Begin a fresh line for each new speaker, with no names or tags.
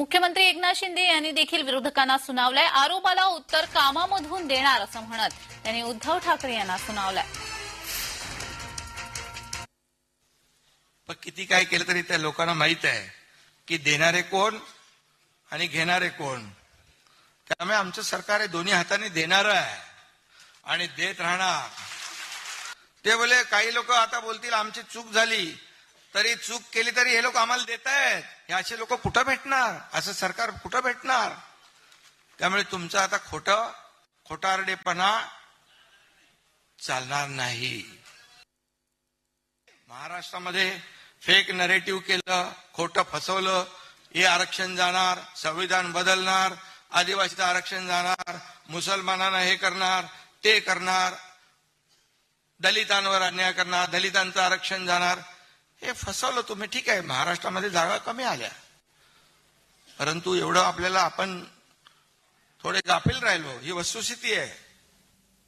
मुख्यमंत्री एकनाथ शिंदे यांनी देखील विरोधकांना सुनावलंय. आरोपाला उत्तर कामामधून देणार असं म्हणत त्यांनी उद्धव ठाकरे यांना सुनावलंय.
पण किती काय केलं तरी त्या लोकांना माहीत आहे की देणारे कोण आणि घेणारे कोण. त्यामुळे आमचं सरकार हे दोन्ही हाताने देणार आहे आणि देत राहणार. ते बोले काही लोक आता बोलतील आमची चूक झाली तरी चूक केली तरी हे लोक आम्हाला देत आहेत हे असे लोक कुठं भेटणार? असं सरकार कुठं भेटणार? त्यामुळे तुमचं आता खोट खोटारडेपणा चालणार नाही. महाराष्ट्रामध्ये फेक नरेटिव्ह केलं खोटं फसवलं हे आरक्षण जाणार संविधान बदलणार आदिवासीचं आरक्षण जाणार मुसलमानांना हे करणार ते करणार दलितांवर अन्याय करणार दलितांचं आरक्षण जाणार. हे फसवलं तुम्ही ठीक आहे महाराष्ट्रामध्ये जागा कमी आल्या. परंतु एवढं आपल्याला आपण थोडे गाफील राहिलो ही वस्तुस्थिती आहे.